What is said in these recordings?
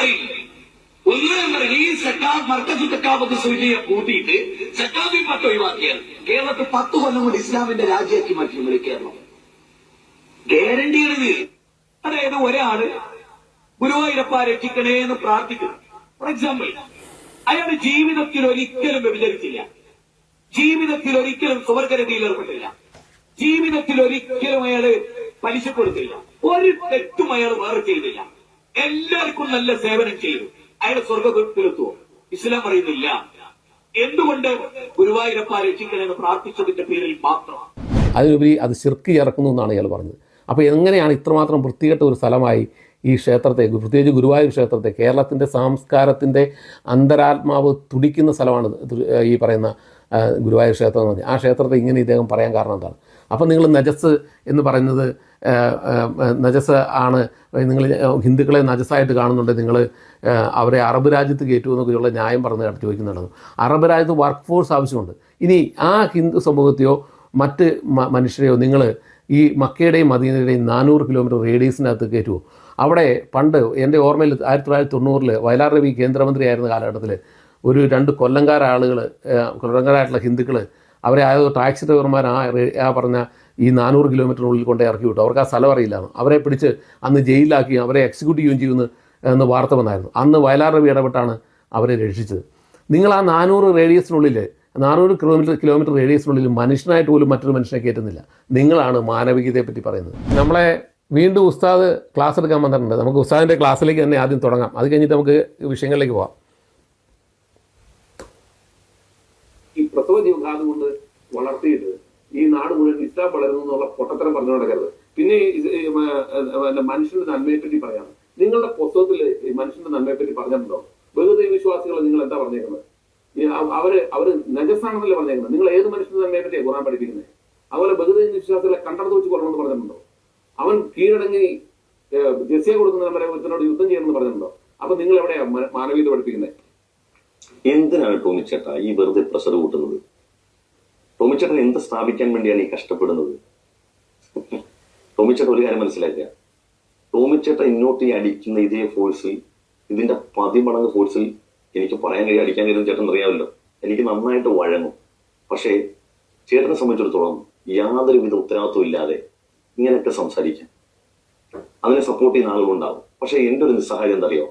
അറിയില്ല ഒന്ന് പറയും ഈ സക്കാബ് മർക്കസ് സക്കാബത്ത് സൂചിയെ കൂട്ടിയിട്ട് സക്കാബി പത്ത് ഒഴിവാക്കിയാണ് കേരളത്തിൽ പത്ത് കൊല്ലം കൊണ്ട് ഇസ്ലാമിന്റെ രാജ്യമാക്കി മാറ്റി നമ്മൾ കേരളം. ഗ്യാരണ്ടിയാണ് അതായത് ഒരാൾ ഗുരുവായൂരപ്പ രക്ഷിക്കണേ എന്ന് പ്രാർത്ഥിക്കുന്നു. ഫോർ എക്സാമ്പിൾ അയാളുടെ ജീവിതത്തിൽ ഒരിക്കലും വ്യഭിചരിച്ചില്ല. ജീവിതത്തിൽ ഒരിക്കലും സുവർഗരതിയിൽ ഏർപ്പെട്ടില്ല. ജീവിതത്തിൽ ഒരിക്കലും അയാൾ പലിശ കൊടുത്തില്ല. ഒരു തെറ്റും അയാൾ വേറെ ചെയ്തില്ല. എല്ലാവർക്കും നല്ല സേവനം ചെയ്തു. അയാൾ സ്വർഗത്തിലെത്തുവോ? ഇസ്ലാം പറയുന്നില്ല എന്തുകൊണ്ട് ഗുരുവായൂരപ്പ രക്ഷിക്കണമെന്ന് പ്രാർത്ഥിച്ചതിന്റെ പേരിൽ മാത്രം? അതിലുപരി അത് ശിർക്ക് ഇറക്കുന്നു എന്നാണ് ഇയാൾ പറഞ്ഞത്. അപ്പോൾ എങ്ങനെയാണ് ഇത്രമാത്രം വൃത്തികെട്ട ഒരു സ്ഥലമായി ഈ ക്ഷേത്രത്തെ പ്രത്യേകിച്ച് ഗുരുവായൂർ ക്ഷേത്രത്തെ കേരളത്തിന്റെ സാംസ്കാരത്തിന്റെ അന്തരാത്മാവ് തുടിക്കുന്ന സ്ഥലമാണ് ഈ പറയുന്ന ഗുരുവായൂർ ക്ഷേത്രം എന്ന് പറഞ്ഞാൽ. ആ ക്ഷേത്രത്തെ ഇങ്ങനെ ഇദ്ദേഹം പറയാൻ കാരണം എന്താണ്? അപ്പം നിങ്ങൾ നജസ് എന്ന് പറയുന്നത് നജസ് ആണ്. നിങ്ങൾ ഹിന്ദുക്കളെ നജസ്സായിട്ട് കാണുന്നുണ്ട്. നിങ്ങൾ അവരെ അറബ് രാജ്യത്ത് കയറ്റു എന്നൊക്കെയുള്ള ന്യായം പറഞ്ഞ് കേട്ട് ചോദിക്കുന്നുണ്ടായിരുന്നു അറബ് രാജ്യത്ത് വർക്ക് ഫോഴ്സ് ആവശ്യമുണ്ട്. ഇനി ആ ഹിന്ദു സമൂഹത്തെയോ മറ്റ് മനുഷ്യരെയോ നിങ്ങൾ ഈ മക്കയുടെയും മദീനയുടെയും നാനൂറ് കിലോമീറ്റർ റേഡിയസിനകത്ത് കയറ്റുമോ അവിടെ പണ്ട് എന്റെ ഓർമ്മയിൽ ആയിരത്തി തൊള്ളായിരത്തി തൊണ്ണൂറിൽ വയലാർ രവി കേന്ദ്രമന്ത്രിയായിരുന്ന കാലഘട്ടത്തിൽ ഒരു രണ്ട് കൊല്ലങ്കാരാളുകൾ കൊല്ലങ്കാരായിട്ടുള്ള ഹിന്ദുക്കൾ അവരെ ആ ടാക്സി ഡ്രൈവർമാർ ആ ആ പറഞ്ഞ ഈ നാനൂറ് കിലോമീറ്ററിനുള്ളിൽ കൊണ്ട് ഇറക്കി വിട്ടു. അവർക്ക് ആ സ്ഥലം അറിയില്ലായിരുന്നു അവരെ പിടിച്ച് അന്ന് ജയിലിലാക്കി അവരെ എക്സിക്യൂട്ട് ചെയ്യുകയും ചെയ്യുന്നു എന്ന് വാർത്ത വന്നായിരുന്നു. അന്ന് വയലാർ രവി ഇടപെട്ടാണ് അവരെ രക്ഷിച്ചത്. നിങ്ങൾ ആ നാനൂറ് റേഡിയസിനുള്ളിൽ നാനൂറ് കിലോമീറ്റർ കിലോമീറ്റർ റേഡിയസിനുള്ളിൽ മനുഷ്യനായിട്ട് പോലും മറ്റൊരു മനുഷ്യനെ കയറ്റുന്നില്ല. നിങ്ങളാണ് മാനവികതയെ പറ്റി പറയുന്നത്. നമ്മളെ വീണ്ടും ഉസ്താദ് ക്ലാസ് എടുക്കാൻ വന്നിട്ടുണ്ട്. നമുക്ക് ഉസ്താദിന്റെ ക്ലാസ്സിലേക്ക് തന്നെ ആദ്യം തുടങ്ങാം. അത് കഴിഞ്ഞിട്ട് നമുക്ക് വിഷയങ്ങളിലേക്ക് പോവാം. ഈ പ്രസവ കൊണ്ട് വളർത്തിയിട്ട് ഈ നാട് മുഴുവൻ ഇസ്ലാം വളരുന്നു എന്നുള്ള പൊട്ടത്തരം പറഞ്ഞു നടക്കരുത്. പിന്നെ മനുഷ്യന്റെ നന്മയെ പറ്റി പറയാം. നിങ്ങളുടെ പുസ്തകത്തിൽ മനുഷ്യന്റെ നന്മയെ പറ്റി പറഞ്ഞിട്ടുണ്ടോ? ബഹുദൈവ വിശ്വാസികൾ നിങ്ങൾ എന്താ പറഞ്ഞേക്കുന്നത്? അവർ അവർ നജസാണെന്നല്ലേ പറഞ്ഞേക്കുന്നത്? നിങ്ങൾ ഏത് മനുഷ്യന്റെ നന്മയെ പറ്റിയാണ് ഖുറാൻ പഠിപ്പിക്കുന്നത് അതുപോലെ ബഹുദൈവ വിശ്വാസികളെ കണ്ടടത്ത് വെച്ച് കൊല്ലണമെന്ന് പറഞ്ഞിട്ടുണ്ടോ? അവൻ കീഴടങ്ങി ജസ്യ കൊടുക്കുന്ന കൊടുക്കുന്നവരെ ഒരുത്തനോട് യുദ്ധം ചെയ്യണമെന്ന് പറഞ്ഞിട്ടുണ്ടോ? അപ്പൊ നിങ്ങൾ എവിടെയാ മാനവീയത പഠിപ്പിക്കുന്നത് എന്തിനാണ് ടോമിച്ചേട്ട ഈ വെറുതെ പ്രഷർ കൂട്ടുന്നത്? ടോമിച്ചേട്ടൻ എന്ത് സ്ഥാപിക്കാൻ വേണ്ടിയാണ് ഈ കഷ്ടപ്പെടുന്നത്? ടോമിച്ചേട്ടൻ ഒരു കാര്യം മനസ്സിലാക്കുക. ടോമിച്ചേട്ടൻ ഇങ്ങോട്ട് ഈ അടിക്കുന്ന ഇതേ ഫോഴ്സിൽ ഇതിന്റെ പതിമടങ്ങ് ഫോഴ്സിൽ എനിക്ക് പറയാൻ കഴിയും അടിക്കാൻ കഴിയും ചേട്ടൻ അറിയാമല്ലോ. എനിക്ക് നന്നായിട്ട് വഴങ്ങും. പക്ഷേ ചേട്ടനെ സംബന്ധിച്ചിടത്തോളം യാതൊരുവിധ ഉത്തരവാദിത്വം ഇല്ലാതെ ഇങ്ങനെയൊക്കെ സംസാരിക്കാം. അതിനെ സപ്പോർട്ട് ചെയ്യുന്ന ആളുകളുണ്ടാവും. പക്ഷെ എന്റെ ഒരു നിസ്സഹായം എന്തറിയോ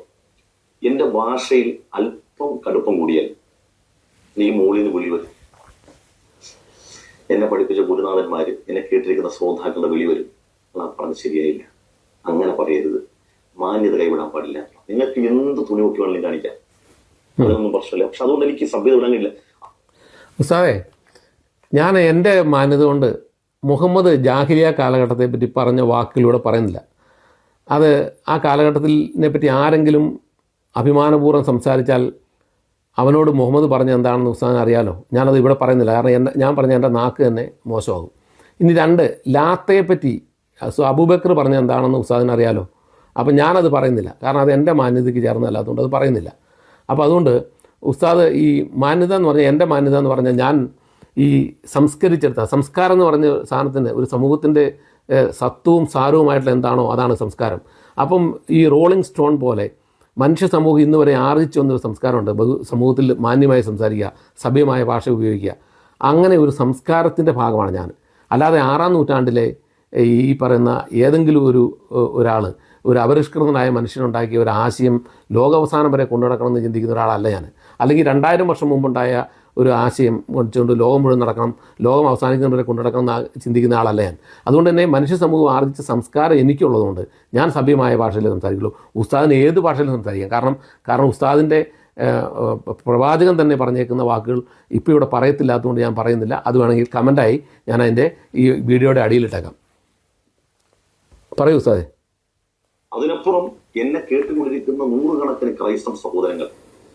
എന്റെ ഭാഷയിൽ അല്പം കടുപ്പം കൂടിയാൽ നീ മുകളിൽ നിന്ന് വിളി വരും. എന്നെ പഠിപ്പിച്ച ഗുരുനാഥന്മാർ എന്നെ കേട്ടിരിക്കുന്ന ശ്രോതാക്കളുടെ വിളി വരും അത് ആ പറഞ്ഞത് ശരിയായില്ല. അങ്ങനെ പറയരുത്. മാന്യത കൈവിടാൻ പാടില്ല. നിങ്ങൾക്ക് എന്ത് തുണി നോക്കി വേണമെങ്കിലും കാണിക്കാം. അതൊന്നും പ്രശ്നമില്ല. പക്ഷെ അതുകൊണ്ട് എനിക്ക് സഭ്യത വിടാനില്ല ഉസ്താദേ ഞാൻ എന്റെ മാന്യത കൊണ്ട് മുഹമ്മദ് ജാഹിലിയ കാലഘട്ടത്തെ പറ്റി പറഞ്ഞ വാക്കിലൂടെ പറയുന്നില്ല. അത് ആ കാലഘട്ടത്തിനെ പറ്റി ആരെങ്കിലും അഭിമാനപൂർവം സംസാരിച്ചാൽ അവനോട് മുഹമ്മദ് പറഞ്ഞ എന്താണെന്ന് ഉസ്താൻ അറിയാലോ. ഞാനത് ഇവിടെ പറയുന്നില്ല. കാരണം എന്റെ ഞാൻ പറഞ്ഞ എന്റെ നാക്ക് തന്നെ മോശമാകും. ഇനി രണ്ട് ലാത്തയെ പറ്റി സോ അബൂബക്കർ പറഞ്ഞ എന്താണെന്ന് ഉസ്താദിന് അറിയാലോ. അപ്പം ഞാനത് പറയുന്നില്ല. കാരണം അത് എന്റെ മാന്യതയ്ക്ക് ചേർന്നല്ലാത്തതുകൊണ്ട് അത് പറയുന്നില്ല. അപ്പോൾ അതുകൊണ്ട് ഉസ്താദ് ഈ മാന്യത എന്ന് പറഞ്ഞാൽ എന്റെ മാന്യത എന്ന് പറഞ്ഞാൽ ഞാൻ ഈ സംസ്കരിച്ചെടുത്ത സംസ്കാരം എന്ന് പറഞ്ഞ സാധനത്തിന്റെ ഒരു സമൂഹത്തിന്റെ സത്വവും സാരവുമായിട്ടുള്ള എന്താണോ അതാണ് സംസ്കാരം. അപ്പം ഈ റോളിംഗ് സ്റ്റോൺ പോലെ മനുഷ്യ സമൂഹം ഇന്ന് വരെ ആർജിച്ചു വന്നൊരു സംസ്കാരമുണ്ട്. ബഹു സമൂഹത്തിൽ മാന്യമായി സംസാരിക്കുക സഭ്യമായ ഭാഷ ഉപയോഗിക്കുക. അങ്ങനെ ഒരു സംസ്കാരത്തിന്റെ ഭാഗമാണ് ഞാൻ. അല്ലാതെ ആറാം നൂറ്റാണ്ടിലെ ഈ പറയുന്ന ഏതെങ്കിലും ഒരു ഒരാൾ ഒരു അപരിഷ്കൃതനായ മനുഷ്യനുണ്ടാക്കിയ ഒരു ആശയം ലോകാവസാനം വരെ കൊണ്ടുനടക്കണമെന്ന് ചിന്തിക്കുന്ന ഒരാളല്ല ഞാൻ. അല്ലെങ്കിൽ രണ്ടായിരം വർഷം മുമ്പുണ്ടായ ഒരു ആശയം കൊണ്ടുകൊണ്ട് ലോകം മുഴുവൻ നടക്കണം. ലോകം അവസാനിക്കുന്ന വരെ എന്ന് ചിന്തിക്കുന്ന ആളല്ല ഞാൻ. അതുകൊണ്ട് തന്നെ മനുഷ്യ സമൂഹം ആർജിച്ച സംസ്കാരം എനിക്കുള്ളതുകൊണ്ട് ഞാൻ സഭ്യമായ ഭാഷയിൽ സംസാരിക്കുള്ളൂ. ഉസ്താദിന് ഏത് ഭാഷയിലും സംസാരിക്കാം. കാരണം കാരണം ഉസ്താദിന്റെ പ്രവാചകൻ തന്നെ പറഞ്ഞേക്കുന്ന വാക്കുകൾ ഇപ്പോൾ ഇവിടെ പറയത്തില്ലാത്തതുകൊണ്ട് ഞാൻ പറയുന്നില്ല. അത് വേണമെങ്കിൽ കമന്റായി ഞാൻ അതിന്റെ ഈ വീഡിയോയുടെ അടിയിലിട്ടേക്കാം പറയൂ ഉസ്താദേ. അതിനപ്പുറം എന്നെ കേട്ടുകൊണ്ടിരിക്കുന്ന നൂറുകണക്കിന് ക്രൈസ്തവ സഹോദരങ്ങൾ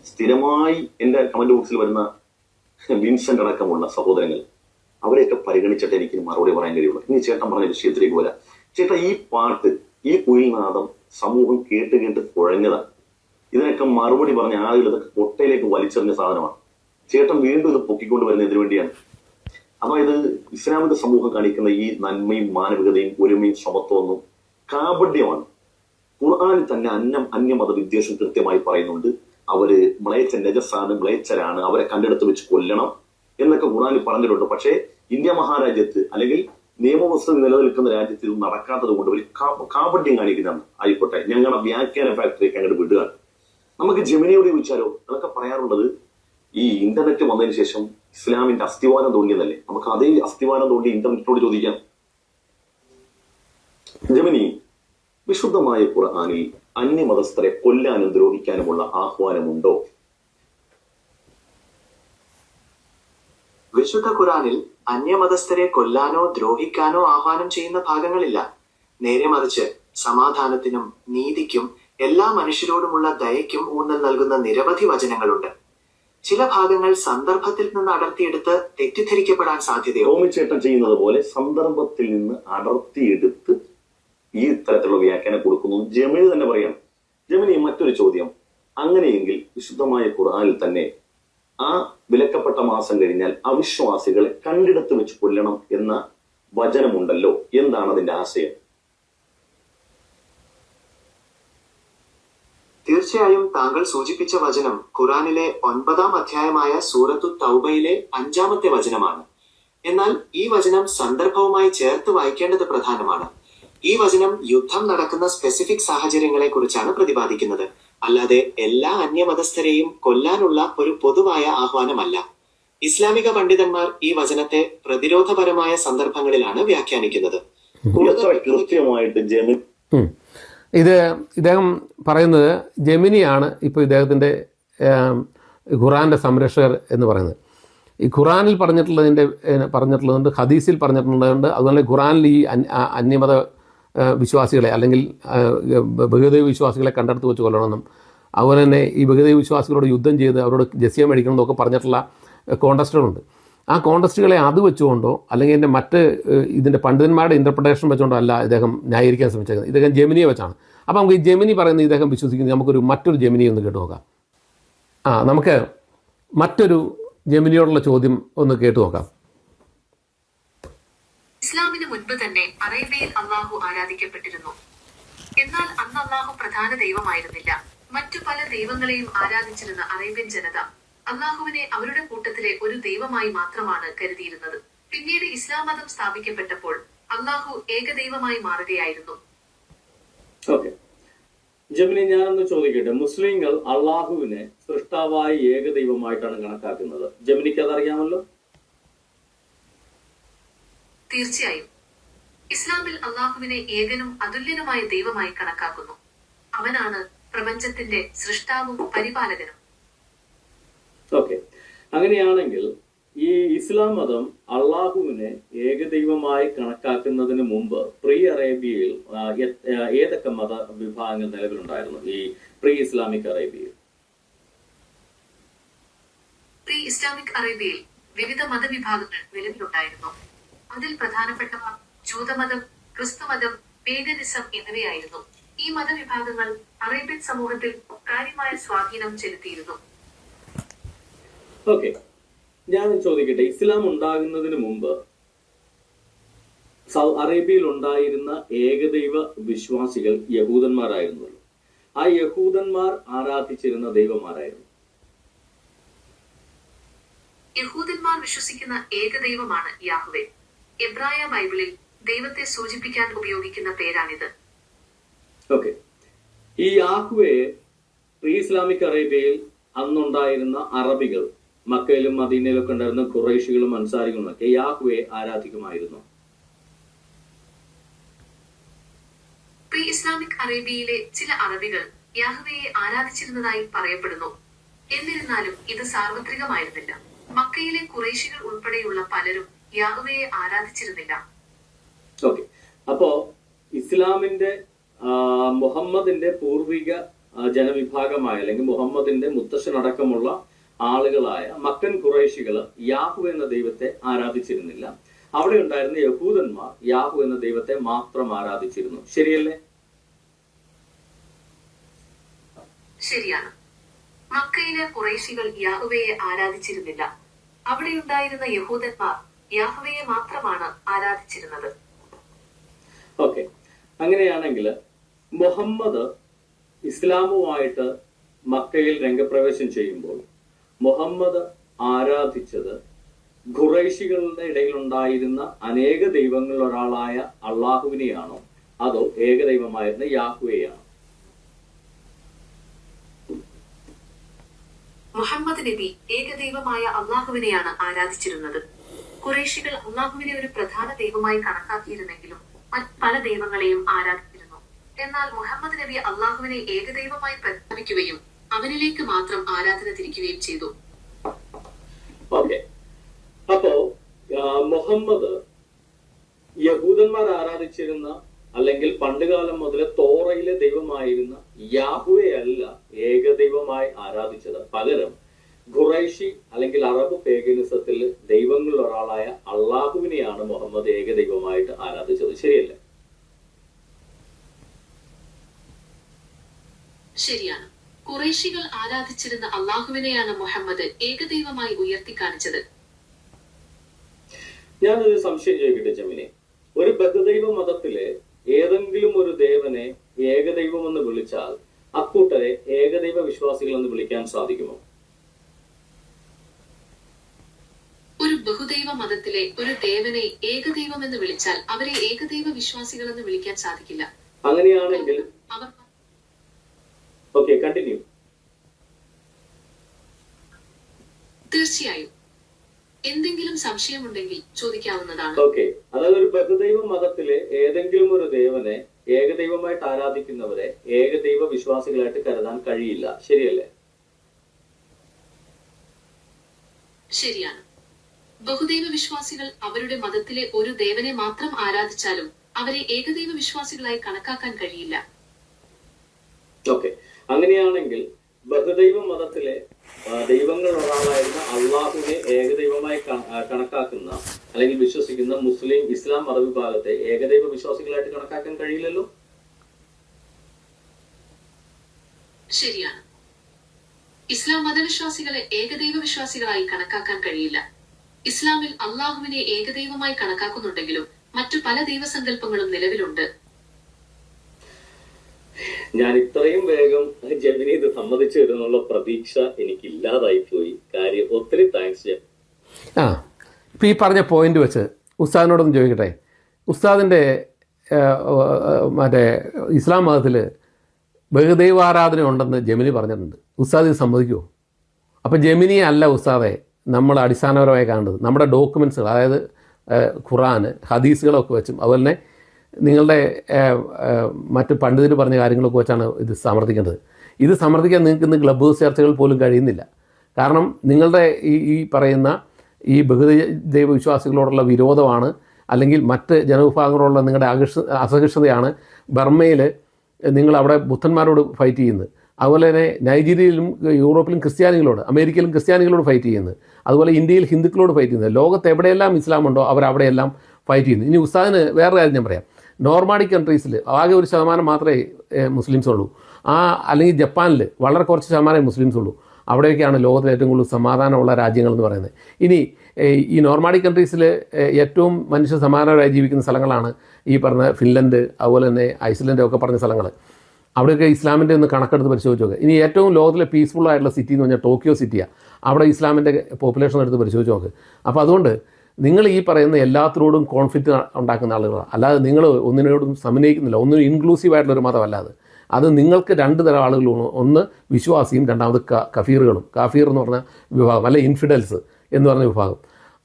സ്ഥിരമായി എന്റെ കമന്റ് ബോക്സിൽ വരുന്ന വിൻസെന്റ് അടക്കമുള്ള സഹോദരങ്ങൾ അവരെയൊക്കെ പരിഗണിച്ചിട്ട് എനിക്ക് മറുപടി പറയാൻ കഴിയുള്ളൂ. ഇനി ചേട്ടൻ പറഞ്ഞ വിഷയത്തിലേക്ക് വരാം. ചേട്ടാ ഈ പാട്ട് ഈ കുയിൽനാദം സമൂഹം കേട്ട് കേട്ട് കുഴഞ്ഞതാണ് ഇതിനൊക്കെ മറുപടി പറഞ്ഞ ആളുകൾ ഇതൊക്കെ കൊട്ടയിലേക്ക് വലിച്ചെറിഞ്ഞ സാധനമാണ്. ചേട്ടൻ വീണ്ടും ഇത് പൊക്കിക്കൊണ്ട് വരുന്ന ഇതിനു വേണ്ടിയാണ്. അതായത് ഇസ്ലാമിക സമൂഹം കാണിക്കുന്ന ഈ നന്മയും മാനവികതയും ഒരുമയും സമത്വമൊന്നും കാപഢ്യമാണ്. ഖുർആൻ തന്നെ അന്യം അന്യമത വിദ്വേഷം കൃത്യമായി പറയുന്നുണ്ട്. അവർ മ്ലേച്ച നജസാണ് മ്ലേച്ചരാണ് അവരെ കണ്ടെടുത്ത് വെച്ച് കൊല്ലണം എന്നൊക്കെ ഖുർആനിൽ പറഞ്ഞിട്ടുണ്ട്. പക്ഷേ ഇന്ത്യ മഹാരാജ്യത്ത് അല്ലെങ്കിൽ നിയമവ്യവസ്ഥ നിലനിൽക്കുന്ന രാജ്യത്ത് ഇത് നടക്കാത്തത് കൊണ്ട് കാ- കാപട്യം കാണിക്കുന്നതാണ് ആയിക്കോട്ടെ. ഞങ്ങളുടെ വ്യാഖ്യാന ഫാക്ടറിക്ക് അങ്ങോട്ട് വിടുകയാണ്. നമുക്ക് ജമിനിയോട് ചോദിച്ചാലോ? അതൊക്കെ പറയാറുള്ളത് ഈ ഇന്റർനെറ്റ് വന്നതിന് ശേഷം ഇസ്ലാമിന്റെ അസ്ഥിവാനം തോന്നിയതല്ലേ? നമുക്ക് അതേ അസ്ഥിവാനം തോണ്ടി ഇന്റർനെറ്റിനോട് ചോദിക്കാം. ജമിനി വിശുദ്ധമായ ഖുർആനിൽ അന്യമതസ്ഥരെ കൊല്ലാനും ദ്രോഹിക്കാനുമുള്ള ആഹ്വാനമുണ്ടോ? വിശുദ്ധ ഖുറാനിൽ അന്യമതസ്ഥരെ കൊല്ലാനോ ദ്രോഹിക്കാനോ ആഹ്വാനം ചെയ്യുന്ന ഭാഗങ്ങളില്ല. നേരെ മറിച്ച് സമാധാനത്തിനും നീതിക്കും എല്ലാ മനുഷ്യരോടുമുള്ള ദയയ്ക്കും ഊന്നൽ നൽകുന്ന നിരവധി വചനങ്ങളുണ്ട്. ചില ഭാഗങ്ങൾ സന്ദർഭത്തിൽ നിന്ന് അടർത്തിയെടുത്ത് തെറ്റിദ്ധരിക്കപ്പെടാൻ സാധ്യതയോ ഓമിച്ചേട്ടം ചെയ്യുന്നത് പോലെ സന്ദർഭത്തിൽ നിന്ന് അടർത്തിയെടുത്ത് ഈ തരത്തിലുള്ള വ്യാഖ്യാനം കൊടുക്കുന്നു ജമിനി തന്നെ പറയാം. ജമിനി മറ്റൊരു ചോദ്യം. അങ്ങനെയെങ്കിൽ വിശുദ്ധമായ ഖുർആനിൽ തന്നെ ആ വിലക്കപ്പെട്ട മാസം കഴിഞ്ഞാൽ അവിശ്വാസികളെ കണ്ടിടത്ത് വെച്ച് കൊല്ലണം എന്ന വചനമുണ്ടല്ലോ. എന്താണ് അതിന്റെ ആശയം? തീർച്ചയായും താങ്കൾ സൂചിപ്പിച്ച വചനം ഖുറാനിലെ ഒൻപതാം അധ്യായമായ സൂറത്തു തൗബയിലെ അഞ്ചാമത്തെ വചനമാണ്. എന്നാൽ ഈ വചനം സന്ദർഭവുമായി ചേർത്ത് വായിക്കേണ്ടത് പ്രധാനമാണ്. ഈ വചനം യുദ്ധം നടക്കുന്ന സ്പെസിഫിക് സാഹചര്യങ്ങളെ കുറിച്ചാണ് പ്രതിപാദിക്കുന്നത്. അല്ലാതെ എല്ലാ അന്യമതസ്ഥരെയും കൊല്ലാനുള്ള ഒരു പൊതുവായ ആഹ്വാനമല്ല. ഇസ്ലാമിക പണ്ഡിതന്മാർ ഈ വചനത്തെ പ്രതിരോധപരമായ സന്ദർഭങ്ങളിലാണ് വ്യാഖ്യാനിക്കുന്നത്. ഇത് ഇദ്ദേഹം പറയുന്നത് ജമിനിയാണ് ഇപ്പോൾ ഇദ്ദേഹത്തിന്റെ ഖുറാന്റെ സംരക്ഷകർ എന്ന് പറയുന്നത്. ഈ ഖുറാനിൽ പറഞ്ഞിട്ടുള്ളതിന്റെ പറഞ്ഞിട്ടുള്ളതുണ്ട് ഹദീസിൽ പറഞ്ഞിട്ടുള്ളതുണ്ട് അതുപോലെ ഖുറാനിൽ ഈ അന്യമത വിശ്വാസികളെ അല്ലെങ്കിൽ ബഹുദൈവ വിശ്വാസികളെ കണ്ടെടുത്ത് വെച്ച് കൊല്ലണമെന്നും അതുപോലെ തന്നെ ഈ ബഹുദൈവ വിശ്വാസികളോട് യുദ്ധം ചെയ്ത് അവരോട് ജസ്യം മേടിക്കണം എന്നൊക്കെ പറഞ്ഞിട്ടുള്ള കോണ്ടസ്റ്റുകളുണ്ട്. ആ കോണ്ടസ്റ്റുകളെ അത് വെച്ചുകൊണ്ടോ അല്ലെങ്കിൽ എന്റെ മറ്റ് ഇതിന്റെ പണ്ഡിതന്മാരുടെ ഇന്റർപ്രിട്ടേഷൻ വെച്ചുകൊണ്ടോ അല്ല ഇദ്ദേഹം ന്യായീകരിക്കാൻ ശ്രമിച്ചത് ഇദ്ദേഹം ജെമിനിയെ വെച്ചാണ്. അപ്പോൾ നമുക്ക് ഈ ജെമിനി പറയുന്ന ഇദ്ദേഹം വിശ്വസിക്കുന്നത് നമുക്കൊരു മറ്റൊരു ജെമിനി ഒന്ന് കേട്ട് നോക്കാം. ആ നമുക്ക് മറ്റൊരു ജെമിനിയോടുള്ള ചോദ്യം ഒന്ന് കേട്ട് നോക്കാം. ഇസ്ലാമിന് മുൻപ് തന്നെ അറേബ്യയിൽ അള്ളാഹു ആരാധിക്കപ്പെട്ടിരുന്നു. എന്നാൽ അന്ന് അള്ളാഹു പ്രധാന ദൈവമായിരുന്നില്ല. മറ്റു പല ദൈവങ്ങളെയും ആരാധിച്ചിരുന്ന അറേബ്യൻ ജനത അള്ളാഹുവിനെ അവരുടെ കൂട്ടത്തിലെ ഒരു ദൈവമായി മാത്രമാണ് കരുതിയിരുന്നത്. പിന്നീട് ഇസ്ലാം മതം സ്ഥാപിക്കപ്പെട്ടപ്പോൾ അള്ളാഹു ഏകദൈവമായി മാറുകയായിരുന്നു. ജമിനി ഞാനൊന്ന് ചോദിക്കട്ടെ. മുസ്ലിങ്ങൾ അള്ളാഹുവിനെ സൃഷ്ടാവായി ഏകദൈവമായിട്ടാണ് കണക്കാക്കുന്നത്. ജമിനിക്ക് അതറിയാമല്ലോ? തീർച്ചയായും. ഇസ്ലാമിൽ അള്ളാഹുവിനെ ഏകനും അതുല്യനുമായ ദൈവമായി കണക്കാക്കുന്നു. അവനാണ് പ്രപഞ്ചത്തിന്റെ സൃഷ്ടാവും പരിപാലകനും. ഓക്കെ. അങ്ങനെയാണെങ്കിൽ ഈ ഇസ്ലാം മതം അള്ളാഹുവിനെ ഏകദൈവമായി കണക്കാക്കുന്നതിന് മുമ്പ് പ്രീ അറേബ്യയിൽ ഏതൊക്കെ മത വിഭാഗങ്ങൾ നിലവിലുണ്ടായിരുന്നു ഈ പ്രീ ഇസ്ലാമിക് അറേബ്യയിൽ? പ്രീ ഇസ്ലാമിക് അറേബ്യയിൽ വിവിധ മതവിഭാഗങ്ങൾ നിലവിലുണ്ടായിരുന്നു. അതിൽ പ്രധാനപ്പെട്ടവ ജൂതമതം ക്രിസ്തുമതം പേഗനിസം എന്നിവയായിരുന്നു. ഈ മതവിഭാഗങ്ങൾ അറേബ്യൻ സമൂഹത്തിൽ കാര്യമായ സ്വാധീനം ചെലുത്തിയിരുന്നു. ഓക്കെ ഞാൻ ചോദിക്കട്ടെ ഇസ്ലാം ഉണ്ടാകുന്നതിന് മുമ്പ് സൗ അറേബ്യയിൽ ഉണ്ടായിരുന്ന ഏകദൈവ വിശ്വാസികൾ യഹൂദന്മാരായിരുന്നല്ലോ ആ യഹൂദന്മാർ ആരാധിച്ചിരുന്ന ദൈവമാരായിരുന്നു യഹൂദന്മാർ വിശ്വസിക്കുന്ന ഏകദൈവമാണ് യാഹ്വേ. എബ്രായ ബൈബിളിൽ ദൈവത്തെ സൂചിപ്പിക്കാൻ ഉപയോഗിക്കുന്ന പേരാണിത്. ഓക്കെ ഈ യാഹുവേ പ്രീ ഇസ്ലാമിക് അറേബ്യയിൽ അന്നുണ്ടായിരുന്ന അറബികൾ മക്കയിലും മദീനയിലും ഒക്കെ ഉണ്ടായിരുന്ന ഖുറൈഷികളും അൻസാരികളും ഒക്കെ യാഹുവെ ആരാധിക്കുമായിരുന്നു പ്രീ ഇസ്ലാമിക് അറേബ്യയിലെ ചില അറബികൾ യാഹുവയെ ആരാധിച്ചിരുന്നതായി പറയപ്പെടുന്നു. എന്നിരുന്നാലും ഇത് സാർവത്രികമായിരുന്നില്ല. മക്കയിലെ കുറേശികൾ ഉൾപ്പെടെയുള്ള പലരും യാഹ്വയെ ആരാധിച്ചിരുന്നില്ല. ഓക്കെ. അപ്പോ ഇസ്ലാമിന്റെ മുഹമ്മദിന്റെ പൂർവിക ജനവിഭാഗമായ അല്ലെങ്കിൽ മുഹമ്മദിന്റെ മുത്തശ്ശനടക്കമുള്ള ആളുകളായ മക്കൻ കുറേശികൾ യാഹു എന്ന ദൈവത്തെ ആരാധിച്ചിരുന്നില്ല. അവിടെ ഉണ്ടായിരുന്ന യഹൂദന്മാർ യാഹു എന്ന ദൈവത്തെ മാത്രം ആരാധിച്ചിരുന്നു. ശരിയല്ലേ? ശരിയാണ്. മക്കയിലെ കുറേശികൾ യാഹുവയെ ആരാധിച്ചിരുന്നില്ല. അവിടെയുണ്ടായിരുന്ന യഹൂദന്മാർ യാഹ്വയെ മാത്രമാണ് ആരാധിച്ചിരുന്നത്. ഓക്കെ. അങ്ങനെയാണെങ്കിൽ മുഹമ്മദ് ഇസ്ലാമുമായിട്ട് മക്കയിൽ രംഗപ്രവേശം ചെയ്യുമ്പോൾ മുഹമ്മദ് ആരാധിച്ചത് ഖുറൈശികളുടെ ഇടയിലുണ്ടായിരുന്ന അനേക ദൈവങ്ങളിൽ ഒരാളായ അള്ളാഹുവിനെയാണോ? അതോ ഏകദൈവമായിരുന്ന യാഹുവെയാണോ മുഹമ്മദ് നബി ഏകദൈവമായ അള്ളാഹുവിനെയാണ് ആരാധിച്ചിരുന്നത്. കുറേശികൾ അള്ളാഹുവിനെ ഒരു പ്രധാന ദൈവമായി കണക്കാക്കിയിരുന്നെങ്കിലും പല ദൈവങ്ങളെയും ആരാധിച്ചിരുന്നു. എന്നാൽ മുഹമ്മദ് നബി അള്ളാഹുവിനെ ഏകദൈവമായി പ്രഖ്യാപിക്കുകയും അവനിലേക്ക് മാത്രം ആരാധന തിരിക്കുകയും ചെയ്തു. അപ്പോ മുഹമ്മദ് യഹൂദന്മാർ ആരാധിച്ചിരുന്ന അല്ലെങ്കിൽ പണ്ടുകാലം മുതൽ തോറയിലെ ദൈവമായിരുന്ന യാഹുവെ അല്ല ഏകദൈവമായി ആരാധിച്ചത്. പകരം ഖുറൈഷി അല്ലെങ്കിൽ അറബ് പേഗനിസത്തിൽ ദൈവങ്ങളിൽ ഒരാളായ അള്ളാഹുവിനെയാണ് മുഹമ്മദ് ഏകദൈവമായിട്ട് ആരാധിച്ചത്. ശരിയല്ല? ശരിയാണ്. കുറേശികൾ ആരാധിച്ചിരുന്ന അള്ളാഹുവിനെയാണ് മുഹമ്മദ് ഏകദൈവമായി ഉയർത്തി കാണിച്ചത്. ഞാനൊരു സംശയം ചോദിക്കട്ടെ ജമിനെ ഒരു ബഹുദൈവ മതത്തിലെ ഏതെങ്കിലും ഒരു ദേവനെ ഏകദൈവം എന്ന് വിളിച്ചാൽ അക്കൂട്ടരെ ഏകദൈവ വിശ്വാസികൾ എന്ന് വിളിക്കാൻ സാധിക്കുമോ? ബഹുദൈവ മതത്തിലെ ഒരു ദേവനെ ഏകദൈവം എന്ന് വിളിച്ചാൽ അവരെ ഏകദൈവ വിശ്വാസികൾ എന്ന് വിളിക്കാൻ സാധിക്കില്ല. അങ്ങനെയാണെങ്കിൽ അവർ ഓക്കെ കണ്ടിന്യൂ തീർച്ചയായും. എന്തെങ്കിലും സംശയമുണ്ടെങ്കിൽ ചോദിക്കാവുന്നതാണ്. ഓക്കെ അതായത് ഒരു ബഹുദൈവ മതത്തിലെ ഏതെങ്കിലും ഒരു ദേവനെ ഏകദൈവമായിട്ട് ആരാധിക്കുന്നവരെ ഏകദൈവ വിശ്വാസികളായിട്ട് കരുതാൻ കഴിയില്ല. ശരിയല്ലേ? ശരിയാണ്. ബഹുദൈവ വിശ്വാസികൾ അവരുടെ മതത്തിലെ ഒരു ദേവനെ മാത്രം ആരാധിച്ചാലും അവരെ ഏകദൈവ വിശ്വാസികളായി കണക്കാക്കാൻ കഴിയില്ല. ഓക്കെ. അങ്ങനെയാണെങ്കിൽ ബഹുദൈവ മതത്തിലെ ദൈവങ്ങൾ ഒരാളായിരുന്ന അള്ളാഹുവിനെ ഏകദൈവമായി കണക്കാക്കുന്ന അല്ലെങ്കിൽ വിശ്വസിക്കുന്ന മുസ്ലിം ഇസ്ലാം മതവിഭാഗത്തെ ഏകദൈവ വിശ്വാസികളായിട്ട് കണക്കാക്കാൻ കഴിയില്ലല്ലോ? ശരിയാണ്. ഇസ്ലാം മതവിശ്വാസികളെ ഏകദൈവ വിശ്വാസികളായി കണക്കാക്കാൻ കഴിയില്ല. ഇസ്ലാമിൽ അള്ളാഹുവിനെ ഏകദൈവമായി കണക്കാക്കുന്നുണ്ടെങ്കിലും മറ്റു പല ദൈവസങ്കല്പങ്ങളും നിലവിലുണ്ട്. ഞാൻ ഇത്രയും വേഗം ജമിനി ഇത് സമ്മതിച്ചു തരുന്നുള്ള പ്രതീക്ഷ എനിക്ക് ഇല്ലാതായി പോയി. കാര്യം ഒത്തിരി താങ്ക്സ് ആ ഇപ്പം ഈ പറഞ്ഞ പോയിന്റ് വെച്ച് ഉസ്താദിനോടൊന്ന് ചോദിക്കട്ടെ? ഉസ്താദിന്റെ മറ്റേ ഇസ്ലാം മതത്തിൽ ബഹുദൈവാരാധന ഉണ്ടെന്ന് ജമിനി പറഞ്ഞിട്ടുണ്ട്. ഉസ്താദ് ഇത് സമ്മതിക്കുമോ അപ്പം ജമിനി അല്ല ഉസ്താദെ. നമ്മൾ അടിസ്ഥാനപരമായി കാണുന്നത്. നമ്മുടെ ഡോക്യുമെൻസുകൾ അതായത് ഖുറാന് ഹദീസുകളൊക്കെ വെച്ചും അതുപോലെ തന്നെ നിങ്ങളുടെ മറ്റ് പണ്ഡിതർ പറഞ്ഞ കാര്യങ്ങളൊക്കെ വെച്ചാണ് ഇത് സമർത്ഥിക്കേണ്ടത് ഇത് സമർത്ഥിക്കാൻ നിങ്ങൾക്ക് ഇന്ന് ക്ലബ് ചർച്ചകൾ പോലും കഴിയുന്നില്ല. കാരണം നിങ്ങളുടെ ഈ ഈ പറയുന്ന ഈ ബഹുദൈവ വിശ്വാസികളോടുള്ള വിരോധമാണ് അല്ലെങ്കിൽ മറ്റ് ജനവിഭാഗങ്ങളോടുള്ള നിങ്ങളുടെ ആകർഷ അസഹിഷ്ണുതയാണ് ബർമ്മയിൽ നിങ്ങൾ അവിടെ ബുദ്ധന്മാരോട് ഫൈറ്റ് ചെയ്യുന്നത്. അതുപോലെ തന്നെ നൈജീരിയയിലും യൂറോപ്പിലും ക്രിസ്ത്യാനികളോട് അമേരിക്കയിലും ക്രിസ്ത്യാനികളോട് ഫൈറ്റ് ചെയ്യുന്നത്. അതുപോലെ ഇന്ത്യയിൽ ഹിന്ദുക്കളോട് ഫൈറ്റ് ചെയ്യുന്നത്. ലോകത്ത് എവിടെയെല്ലാം ഇസ്ലാം ഉണ്ടോ അവർ അവിടെയെല്ലാം ഫൈറ്റ് ചെയ്യുന്നു. ഇനി ഉസ്താദിന് വേറെ കാര്യം ഞാൻ പറയാം. നോർമാഡിക് കൺട്രീസിൽ ആകെ ഒരു ശതമാനം മാത്രമേ മുസ്ലിംസ് ഉള്ളൂ. ആ അല്ലെങ്കിൽ ജപ്പാനിൽ വളരെ കുറച്ച് ശതമാനമേ മുസ്ലിംസ് ഉള്ളൂ. അവിടെയൊക്കെയാണ് ലോകത്തിലെ ഏറ്റവും കൂടുതൽ സമാധാനമുള്ള രാജ്യങ്ങൾ എന്ന് പറയുന്നത്. ഇനി ഈ നോർമാഡിക് കൺട്രീസിൽ ഏറ്റവും മനുഷ്യ സമാധാനമായി ജീവിക്കുന്ന സ്ഥലങ്ങളാണ് ഈ പറഞ്ഞ ഫിൻലൻഡ് അതുപോലെ തന്നെ ഐസ്ലൻഡ് ഒക്കെ പറഞ്ഞ സ്ഥലങ്ങൾ അവിടെയൊക്കെ ഇസ്ലാമിന്റെ ഒന്ന് കണക്കെടുത്ത് പരിശോധിച്ച് നോക്കുക ഇനി ഏറ്റവും ലോകത്തിലെ പീസ്ഫുൾ ആയിട്ടുള്ള സിറ്റി എന്ന് പറഞ്ഞാൽ ടോക്കിയോ സിറ്റിയാണ് അവിടെ ഇസ്ലാമിന്റെ പോപ്പുലേഷൻ എടുത്ത് പരിശോധിച്ച് നോക്ക്. അപ്പോൾ അതുകൊണ്ട് നിങ്ങൾ ഈ പറയുന്ന എല്ലാത്തിനോടും കോൺഫ്ലിക്റ്റ് ഉണ്ടാക്കുന്ന ആളുകളാണ് അല്ലാതെ നിങ്ങൾ ഒന്നിനോടും സമന്വയിക്കുന്നില്ല. ഒന്നും ഇൻക്ലൂസീവ് ആയിട്ടുള്ളൊരു മതമല്ല അത്. അത് നിങ്ങൾക്ക് രണ്ട് തരം ആളുകളാണ്. ഒന്ന് വിശ്വാസിയും രണ്ടാമത് കഫീറുകളും. കഫീർ എന്ന് പറഞ്ഞ വിഭാഗം അല്ലെ ഇൻഫിഡൽസ് എന്ന് പറഞ്ഞ വിഭാഗം.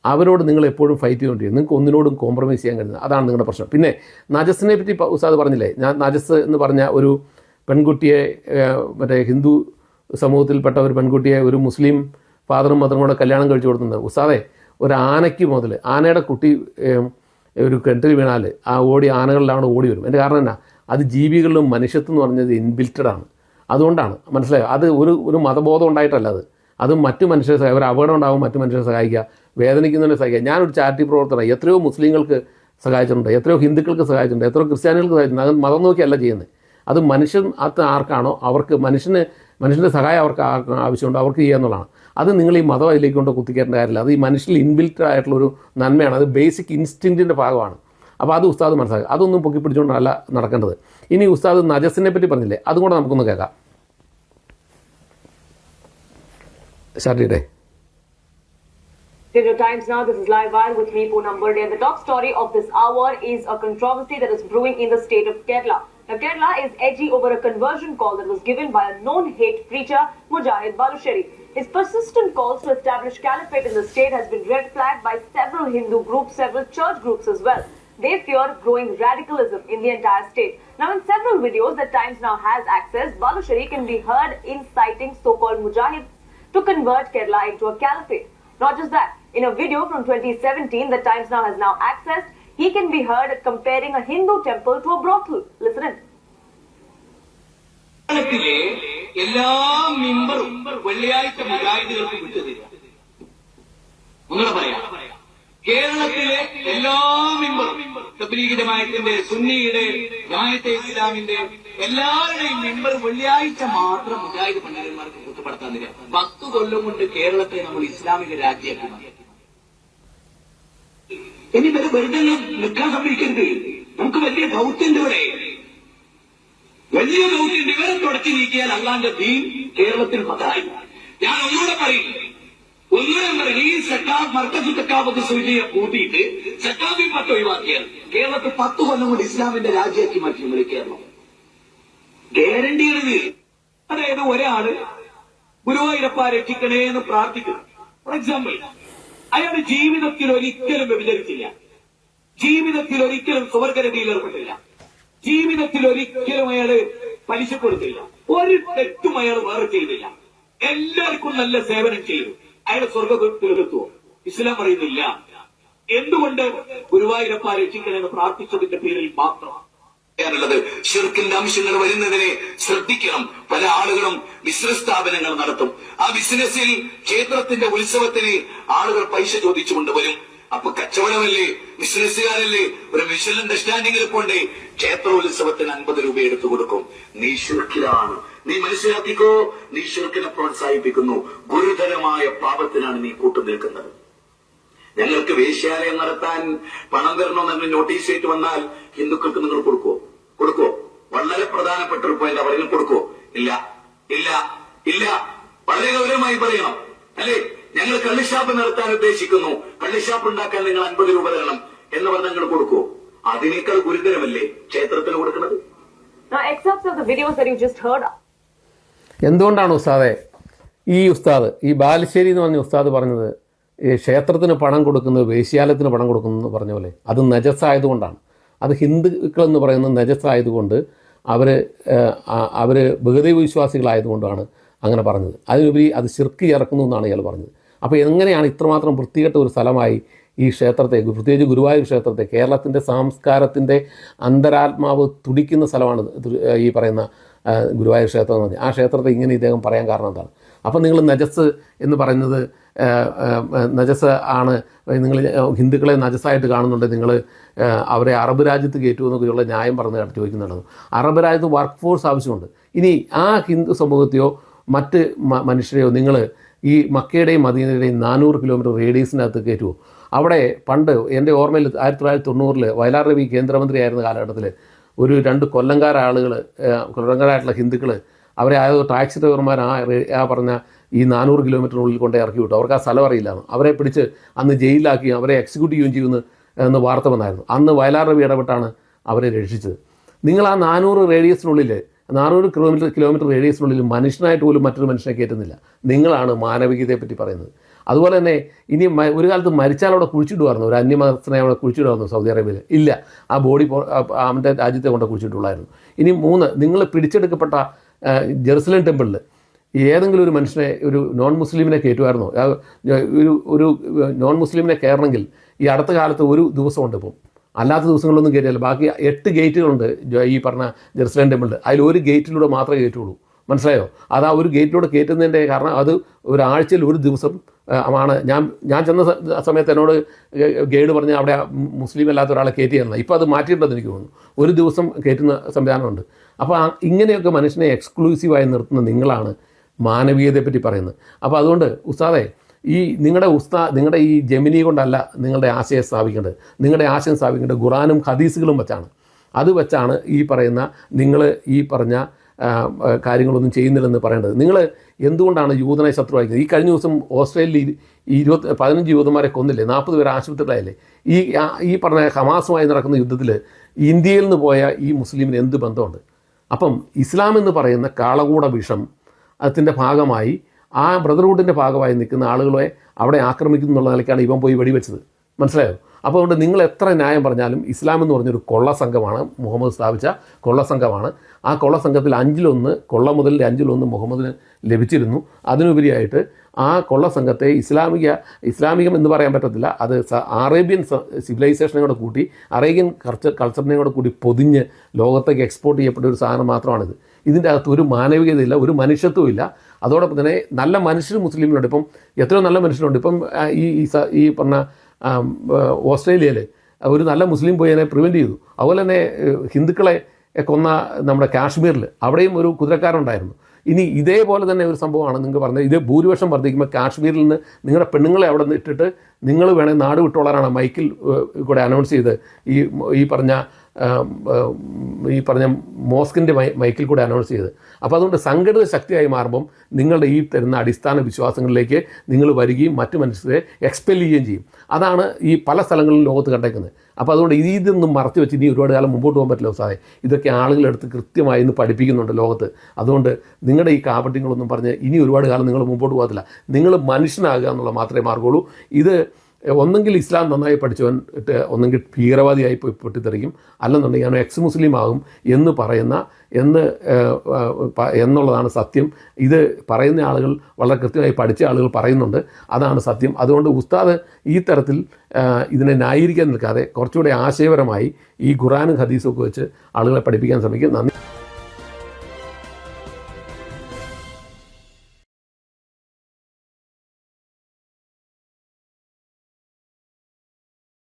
അവരോട് നിങ്ങൾ എപ്പോഴും ഫൈറ്റ് ചെയ്തുകൊണ്ടിരിക്കും. നിങ്ങൾക്ക് ഒന്നിനോടും കോംപ്രമൈസ് ചെയ്യാൻ കഴിയുന്നത് അതാണ് നിങ്ങളുടെ പ്രശ്നം. പിന്നെ നജസിനെ പറ്റി ഉസാദ് പറഞ്ഞില്ലേ? ഞാൻ നജസ് എന്ന് പറഞ്ഞ ഒരു പെൺകുട്ടിയെ മറ്റേ ഹിന്ദു സമൂഹത്തിൽപ്പെട്ട ഒരു പെൺകുട്ടിയെ ഒരു മുസ്ലിം ഫാദറും മദറും കൂടെ കല്യാണം കഴിച്ചു കൊടുക്കുന്നത് ഉസാദെ ഒരു ആനയ്ക്ക് മുതൽ ആനയുടെ കുട്ടി ഒരു കിണറ്റിൽ വീണാൽ ആ ഓടി ആനകളിലാണ് ഓടി വരും. എന്റെ കാരണം എന്നാ? അത് ജീവികളിലും മനുഷ്യത്വം എന്ന് പറഞ്ഞത് ഇൻബിൽറ്റഡ് ആണ്. അതുകൊണ്ടാണ്. മനസ്സിലായോ? അത് ഒരു ഒരു മതബോധം ഉണ്ടായിട്ടല്ല അത്. അത് മറ്റു മനുഷ്യരെ സഹായി ഒരു അപകടം ഉണ്ടാകും മറ്റു മനുഷ്യരെ സഹായിക്കുക വേദനിക്കുന്നവരെ സഹായിക്കുക. ഞാനൊരു ചാരിറ്റി പ്രവർത്തനം എത്രയോ മുസ്ലിങ്ങൾക്ക് സഹായിച്ചിട്ടുണ്ട് എത്രയോ ഹിന്ദുക്കൾക്ക് സഹായിച്ചിട്ടുണ്ട് എത്രയോ ക്രിസ്ത്യാനികൾക്ക് സഹായിച്ചിട്ടുണ്ട്. അത് മതം നോക്കിയല്ല ചെയ്യുന്നത്. അത് മനുഷ്യൻ അത് ആർക്കാണോ അവർക്ക് മനുഷ്യന് മനുഷ്യന്റെ സഹായം അവർക്ക് ആവശ്യമുണ്ടോ അവർക്ക് ചെയ്യുക അത് നിങ്ങൾ ഈ മതം അതിലേക്ക് കൊണ്ട് കുത്തിക്കേണ്ട കാര്യമില്ല. അത് ഈ മനുഷ്യനിൽ ഇൻബിൽറ്റ് ആയിട്ടുള്ളൊരു നന്മയാണ്. അത് ബേസിക് ഇൻസ്റ്റിങ്റ്റിന്റെ ഭാഗമാണ്. അപ്പോൾ അത് ഉസ്താദ് മനസ്സിലാക്കുക അതൊന്നും പൊക്കി പിടിച്ചുകൊണ്ടല്ല നടക്കേണ്ടത്. ഇനി ഉസ്താദ് നജസിനെ പറ്റി പറഞ്ഞില്ലേ? അതും കൂടെ നമുക്കൊന്ന് കേൾക്കാം. ഷാർട്ടിയുടെ Digital Times now, this is live wire with me, Poonam Burde. And the top story of this hour is a controversy that is brewing in the state of Kerala. Now, Kerala is edgy over a conversion call that was given by a known hate preacher, Mujahid Balusheri. His persistent calls to establish caliphate in the state has been red flagged by several Hindu groups, several church groups as well. They fear growing radicalism in the entire state. Now, in several videos that Times now has access, Balusheri can be heard inciting so-called Mujahids to convert Kerala into a caliphate. Not just that, in a video from 2017 that Times Now has now accessed, he can be heard comparing a Hindu temple to a brothel. Listen in. എല്ലാ മെമ്പറും വെള്ളിയാഴ്ച മുജാഹിദുകൾക്ക് വിട്ടുതരിക ഒന്നുകൂടെ പറയാം കേരളത്തിലെ എല്ലാ മെമ്പറും തബ്ലീഗ് ജമായത്തിന്റെ സുന്നിയുടെ ജമായത്തെ ഇസ്ലാമിന്റെ എല്ലാവരുടെയും മെമ്പർ വെള്ളിയാഴ്ച മാത്രം മുജാഹിദ് പണ്ഡിതന്മാർക്ക് കുറ്റപ്പെടുത്താൻ തരിക പത്ത് കൊല്ലം കൊണ്ട് കേരളത്തെ നമ്മൾ ഇസ്ലാമിക രാജ്യമാക്കി. ഇനി ഇവർ വെറുതെ നിൽക്കാൻ സമ്മതിക്കരുത് നമുക്ക് വലിയ ദൗത്യണ്ട് ഇവിടെ. വലിയ ദൗത്യണ്ട് ഇവരെ തുടച്ചു നീക്കിയാൽ അള്ളാന്റെ ദീൻ കേരളത്തിൽ പതായി ഞാൻ ഒന്നുകൂടെ പറയും. ഒന്നുകൂടെ പറയും. ഈ സക്കാബ് മർക്കസ് സക്കാബത്ത് സൂചിയെ കൂട്ടിയിട്ട് സക്കാബി പത്ത് ഒഴിവാക്കിയാൽ കേരളത്തിൽ പത്ത് കൊല്ലം കൊണ്ട് ഇസ്ലാമിന്റെ രാജ്യമാക്കി മാറ്റി നമ്മൾ കേരളം. ഗ്യാരണ്ടിയാണിത് അതായത് ഒരാൾ ഗുരുവായൂരപ്പ രക്ഷിക്കണേ എന്ന് പ്രാർത്ഥിക്കുന്നു. ഫോർ എക്സാമ്പിൾ അയാൾ ജീവിതത്തിൽ ഒരിക്കലും വ്യഭിചരിച്ചില്ല. ജീവിതത്തിൽ ഒരിക്കലും സുവർഗരതിയിൽ ഏർപ്പെട്ടില്ല ജീവിതത്തിൽ ഒരിക്കലും അയാൾ പലിശ കൊടുത്തില്ല. ഒരു തെറ്റും അയാൾ വേറെ ചെയ്തില്ല. എല്ലാവർക്കും നല്ല സേവനം ചെയ്തു. അയാൾ സ്വർഗത്തിലെത്തുവോ ഇസ്ലാം പറയുന്നില്ല. എന്തുകൊണ്ട് ഗുരുവായൂരപ്പ രക്ഷിക്കണമെന്ന് പ്രാർത്ഥിച്ചതിന്റെ പേരിൽ മാത്രം? പറയാനുള്ളത്. ഷിർക്കിന്റെ അംശങ്ങൾ വരുന്നതിനെ ശ്രദ്ധിക്കണം. പല ആളുകളും ബിസിനസ് സ്ഥാപനങ്ങൾ നടത്തും. ആ ബിസിനസ്സിൽ ക്ഷേത്രത്തിന്റെ ഉത്സവത്തിന് ആളുകൾ പൈസ ചോദിച്ചുകൊണ്ട് വരും അപ്പൊ കച്ചവടമല്ലേ? ബിസിനസ്സുകാരല്ലേ? ഒരു വിഷ്വൽ അണ്ടർസ്റ്റാൻഡിംഗിൽ പോണ്ടേ ക്ഷേത്ര ഉത്സവത്തിന് അൻപത് രൂപ എടുത്തു കൊടുക്കും. നീ ഷിർക്കിലാണ് നീ മനസ്സിലാക്കിക്കോ? നീ ഷിർക്കിനെ പ്രോത്സാഹിപ്പിക്കുന്നു. ഗുരുതരമായ പാപത്തിനാണ് നീ കൂട്ടു നിൽക്കുന്നത്. ഞങ്ങൾക്ക് വേശ്യാലയം നടത്താൻ പണം തരണമെന്ന് നോട്ടീസ് ആയിട്ട് വന്നാൽ ഹിന്ദുക്കൾക്ക് നിങ്ങൾ കൊടുക്കുവോ കൊടുക്കുവോ വളരെ പ്രധാനപ്പെട്ട ഒരു പോയിന്റ് അവരിൽ കൊടുക്കുവോ ഇല്ല. ഇല്ല. ഇല്ല. വളരെ ഗൗരവമായി പറയണം. അല്ലേ? ഞങ്ങൾ കള്ളിഷാപ്പ് നടത്താൻ ഉദ്ദേശിക്കുന്നു. കള്ളിഷാപ്പ് ഉണ്ടാക്കാൻ നിങ്ങൾ അൻപത് രൂപ തരണം എന്ന് പറഞ്ഞ് നിങ്ങൾ കൊടുക്കുവോ അതിനേക്കാൾ ഗുരുതരമല്ലേ ക്ഷേത്രത്തിന് കൊടുക്കുന്നത്? എന്തുകൊണ്ടാണ് ഉസ്താദെ ഈ ഉസ്താദ് ഈ ബാലുശ്ശേരി എന്ന് പറഞ്ഞ ഉസ്താദ് പറഞ്ഞത് ഈ ക്ഷേത്രത്തിന് പണം കൊടുക്കുന്നത് വേശ്യാലയത്തിന് പണം കൊടുക്കുന്നു എന്ന് പറഞ്ഞ പോലെ. അത് നജസ്സായതുകൊണ്ടാണ്. അത് ഹിന്ദുക്കൾ എന്ന് പറയുന്നത് നജസ്സായതുകൊണ്ട് അവർ അവർ ബഹുദൈവ വിശ്വാസികളായതുകൊണ്ടാണ് അങ്ങനെ പറഞ്ഞത്. അതിനുപരി അത് ശിർക്ക് ഇറക്കുന്നു എന്നാണ് ഇയാൾ പറഞ്ഞത്. അപ്പോൾ എങ്ങനെയാണ് ഇത്രമാത്രം വൃത്തികെട്ട ഒരു സ്ഥലമായി ഈ ക്ഷേത്രത്തെ പ്രത്യേകിച്ച് ഗുരുവായൂർ ക്ഷേത്രത്തെ കേരളത്തിന്റെ സാംസ്കാരത്തിന്റെ അന്തരാത്മാവ് തുടിക്കുന്ന സ്ഥലമാണ് ഈ പറയുന്ന ഗുരുവായൂർ ക്ഷേത്രം എന്ന് പറഞ്ഞാൽ. ആ ക്ഷേത്രത്തെ ഇങ്ങനെ ഇദ്ദേഹം പറയാൻ കാരണം എന്താണ്? അപ്പം നിങ്ങൾ നജസ് എന്ന് പറയുന്നത് നജസ് ആണ് നിങ്ങൾ ഹിന്ദുക്കളെ നജസ്സായിട്ട് കാണുന്നുണ്ട് നിങ്ങൾ അവരെ അറബ് രാജ്യത്ത് കയറ്റുമെന്നൊക്കെയുള്ള ന്യായം പറഞ്ഞ് ചോദിക്കുന്നുണ്ടെന്ന് ചോദിക്കുന്നുണ്ട് അറബ് രാജ്യത്ത് വർക്ക് ഫോഴ്സ് ആവശ്യമുണ്ട്. ഇനി ആ ഹിന്ദു സമൂഹത്തെയോ മറ്റ് മനുഷ്യരെയോ നിങ്ങൾ ഈ മക്കയുടെയും മദീനയുടെയും നാനൂറ് കിലോമീറ്റർ റേഡിയസിനകത്ത് കയറ്റുമോ അവിടെ പണ്ട് എന്റെ ഓർമ്മയിൽ ആയിരത്തി തൊള്ളായിരത്തി തൊണ്ണൂറിൽ വയലാർ രവി കേന്ദ്രമന്ത്രിയായിരുന്ന കാലഘട്ടത്തിൽ ഒരു രണ്ട് കൊല്ലംകാര ആളുകൾ കൊല്ലംകാരായിട്ടുള്ള ഹിന്ദുക്കൾ അവരെ ആയത് ടാക്സി ഡ്രൈവർമാർ ആ ആ പറഞ്ഞ ഈ നാനൂറ് കിലോമീറ്ററിനുള്ളിൽ കൊണ്ട് ഇറക്കി വിട്ടു. അവർക്ക് ആ സ്ഥലം അറിയില്ല അവരെ പിടിച്ച് അന്ന് ജയിലിലാക്കി അവരെ എക്സിക്യൂട്ട് ചെയ്യുകയും ചെയ്യുമെന്ന് എന്ന് വാർത്ത വന്നായിരുന്നു. അന്ന് വയലാർ രവി ഇടപെട്ടാണ് അവരെ രക്ഷിച്ചത്. നിങ്ങൾ ആ നാനൂറ് റേഡിയസിനുള്ളിൽ നാനൂറ് കിലോമീറ്റർ കിലോമീറ്റർ റേഡിയസിനുള്ളിൽ മനുഷ്യനായിട്ട് പോലും മറ്റൊരു മനുഷ്യനെ കയറ്റുന്നില്ല. നിങ്ങളാണ് മാനവികതയെ പറ്റി പറയുന്നത്. അതുപോലെ തന്നെ ഇനി ഒരു കാലത്ത് മരിച്ചാൽ അവിടെ കുഴിച്ചിടുമായിരുന്നു ഒരു അന്യമതസ്ഥനെ അവിടെ കുഴിച്ചിടുമായിരുന്നു സൗദി അറേബ്യയിൽ ഇല്ല. ആ ബോഡി അവന്റെ രാജ്യത്തെ കൊണ്ട് കുഴിച്ചിട്ടുള്ളായിരുന്നു. ഇനി മൂന്ന് നിങ്ങൾ പിടിച്ചെടുക്കപ്പെട്ട ജെറുസലേം ടെമ്പിളിൽ ഏതെങ്കിലും ഒരു മനുഷ്യനെ ഒരു നോൺ മുസ്ലിമിനെ കയറ്റുമായിരുന്നോ ഒരു ഒരു നോൺ മുസ്ലിമിനെ കയറണമെങ്കിൽ ഈ അടുത്ത കാലത്ത് ഒരു ദിവസമുണ്ട് ഇപ്പം അല്ലാത്ത ദിവസങ്ങളൊന്നും കയറ്റില്ല ബാക്കി എട്ട് ഗേറ്റുകളുണ്ട് ഈ പറഞ്ഞ ജെറുസലേം ടെമ്പിളിൽ അതിൽ ഒരു ഗേറ്റിലൂടെ മാത്രമേ കയറ്റുള്ളൂ. മനസ്സിലായോ? അത് ആ ഒരു ഗേറ്റിലൂടെ കയറ്റുന്നതിന്റെ കാരണം അത് ഒരാഴ്ചയിൽ ഒരു ദിവസം ആണ്. ഞാൻ ഞാൻ ചെന്ന സമയത്ത് എന്നോട് ഗൈഡ് പറഞ്ഞ് അവിടെ മുസ്ലിം അല്ലാത്ത ഒരാളെ കയറ്റിയായിരുന്നു ഇപ്പോൾ അത് മാറ്റിയിട്ടുണ്ടെന്ന് എനിക്ക് തോന്നുന്നു. ഒരു ദിവസം കയറ്റുന്ന സംവിധാനമുണ്ട്. അപ്പോൾ ഇങ്ങനെയൊക്കെ മനുഷ്യനെ എക്സ്ക്ലൂസീവായി നിർത്തുന്ന നിങ്ങളാണ് മാനവീയതയെപ്പറ്റി പറയുന്നത്. അപ്പോൾ അതുകൊണ്ട് ഉസ്താദെ ഈ നിങ്ങളുടെ ഉസ്താ നിങ്ങളുടെ ഈ ജമിനി കൊണ്ടല്ല നിങ്ങളുടെ ആശയം സ്ഥാപിക്കേണ്ടത്. നിങ്ങളുടെ ആശയം സ്ഥാപിക്കേണ്ടത് ഖുറാനും ഹദീസുകളും വെച്ചാണ്. അത് വെച്ചാണ് ഈ പറയുന്ന നിങ്ങൾ ഈ പറഞ്ഞ കാര്യങ്ങളൊന്നും ചെയ്യുന്നില്ലെന്ന് പറയേണ്ടത്. നിങ്ങൾ എന്തുകൊണ്ടാണ് യൂതനെ ശത്രുവായിരിക്കുന്നത് ഈ കഴിഞ്ഞ ദിവസം ഓസ്ട്രേലിയയിൽ ഇരുപത്തി പതിനഞ്ച് യൂതന്മാരെ കൊന്നില്ലേ? നാൽപ്പത് പേരെ ആശുപത്രിയിലായില്ലേ? ഈ ഈ പറഞ്ഞ ഹമാസുമായി നടക്കുന്ന യുദ്ധത്തിൽ ഇന്ത്യയിൽ നിന്ന് പോയ ഈ മുസ്ലിമിന് എന്ത് ബന്ധമുണ്ട്? അപ്പം ഇസ്ലാം എന്ന് പറയുന്ന കാളകൂട വിഷം അതിന്റെ ഭാഗമായി ആ ബ്രദർഹുഡിന്റെ ഭാഗമായി നിൽക്കുന്ന ആളുകളെ അവിടെ ആക്രമിക്കുന്നു എന്നുള്ള നിലയ്ക്കാണ് ഇവൻ പോയി വെടിവെച്ചത്. മനസ്സിലായോ? അപ്പോൾ അതുകൊണ്ട് നിങ്ങൾ എത്ര ന്യായം പറഞ്ഞാലും ഇസ്ലാം എന്ന് പറഞ്ഞൊരു കൊള്ള സംഘമാണ് മുഹമ്മദ് സ്ഥാപിച്ച കൊള്ള സംഘമാണ്. ആ കൊള്ള സംഘത്തിൽ അഞ്ചിലൊന്ന് കൊള്ള മുതലിന്റെ അഞ്ചിലൊന്ന് മുഹമ്മദിന് ലഭിച്ചിരുന്നു. അതിനുപരിയായിട്ട് ആ കൊള്ള സംഘത്തെ ഇസ്ലാമിക ഇസ്ലാമികം എന്ന് പറയാൻ പറ്റത്തില്ല. അത് അറേബ്യൻ സിവിലൈസേഷനെ കൂടെ കൂട്ടി അറേബ്യൻ കൾച്ചർ കൾച്ചറിനെ കൂടെ കൂടി പൊതിഞ്ഞ് ലോകത്തേക്ക് എക്സ്പോർട്ട് ചെയ്യപ്പെട്ട ഒരു സാധനം മാത്രമാണിത്. ഇതിന്റെ അകത്ത് ഒരു മാനവികതയില്ല ഒരു മനുഷ്യത്വം ഇല്ല അതോടൊപ്പം തന്നെ നല്ല മനുഷ്യർ മുസ്ലിമിലുണ്ട്. ഇപ്പം എത്രയോ നല്ല മനുഷ്യരുണ്ട്. ഇപ്പം ഈ ഈ പറഞ്ഞ ഓസ്ട്രേലിയയിൽ ഒരു നല്ല മുസ്ലിം പോയി അതിനെ പ്രിവെന്റ് ചെയ്തു. അതുപോലെ തന്നെ ഹിന്ദുക്കളെ കൊന്ന നമ്മുടെ കാശ്മീരിൽ അവിടെയും ഒരു കുതിരക്കാരുണ്ടായിരുന്നു. ഇനി ഇതേപോലെ തന്നെ ഒരു സംഭവമാണ് നിങ്ങൾക്ക് പറഞ്ഞത്. ഇത് ഭൂരിപക്ഷം വർദ്ധിക്കുമ്പോൾ കാശ്മീരിൽ നിന്ന് നിങ്ങളുടെ പെണ്ണുങ്ങളെ അവിടെ നിന്ന് ഇട്ടിട്ട് നിങ്ങൾ വേണേൽ നാട് വിട്ടോളാനാണ് മൈക്കിൽ കൂടെ അനൗൺസ് ചെയ്ത് ഈ ഈ പറഞ്ഞ ഈ പറഞ്ഞ മോസ്കിന്റെ മൈക്കിൽ കൂടെ അനൗൺസ് ചെയ്ത്. അപ്പോൾ അതുകൊണ്ട് സംഘടിത ശക്തിയായി മാറുമ്പം നിങ്ങളുടെ ഈ തരുന്ന അടിസ്ഥാന വിശ്വാസങ്ങളിലേക്ക് നിങ്ങൾ വരികയും മറ്റു മനുഷ്യരെ എക്സ്പെൽ ചെയ്യുകയും ചെയ്യും. അതാണ് ഈ പല സ്ഥലങ്ങളിലും ലോകത്ത് കണ്ടേക്കുന്നത്. അപ്പോൾ അതുകൊണ്ട് ഇത് ഇതൊന്നും മറച്ചു വെച്ച് ഇനി ഒരുപാട് കാലം മുമ്പോട്ട് പോകാൻ പറ്റില്ല സാറേ ഇതൊക്കെ ആളുകളെടുത്ത് കൃത്യമായി ഇന്ന് പഠിപ്പിക്കുന്നുണ്ട് ലോകത്ത്. അതുകൊണ്ട് നിങ്ങളുടെ ഈ കാപട്യങ്ങളൊന്നും പറഞ്ഞ് ഇനി ഒരുപാട് കാലം നിങ്ങൾ മുമ്പോട്ട് പോകത്തില്ല നിങ്ങൾ മനുഷ്യനാകുക എന്നുള്ള മാത്രമേ മാർഗമുള്ളൂ. ഇത് ഒന്നെങ്കിൽ ഇസ്ലാം നന്നായി പഠിച്ചവൻ ഒന്നെങ്കിൽ ഭീകരവാദിയായി പോയി പൊട്ടിത്തെറിക്കും. അല്ലെന്നുണ്ടെങ്കിൽ ഞാൻ എക്സ് മുസ്ലിം ആകും എന്ന് പറയുന്ന എന്ന് എന്നുള്ളതാണ് സത്യം. ഇത് പറയുന്ന ആളുകൾ വളരെ കൃത്യമായി പഠിച്ച ആളുകൾ പറയുന്നുണ്ട്. അതാണ് സത്യം. അതുകൊണ്ട് ഉസ്താദ് ഈ തരത്തിൽ ഇതിനെ ന്യായീകരിക്കാൻ നിൽക്കാതെ കുറച്ചുകൂടി ആശയപരമായി ഈ ഖുറാനും ഹദീസും ഒക്കെ വെച്ച് ആളുകളെ പഠിപ്പിക്കാൻ ശ്രമിക്കും. നന്ദി.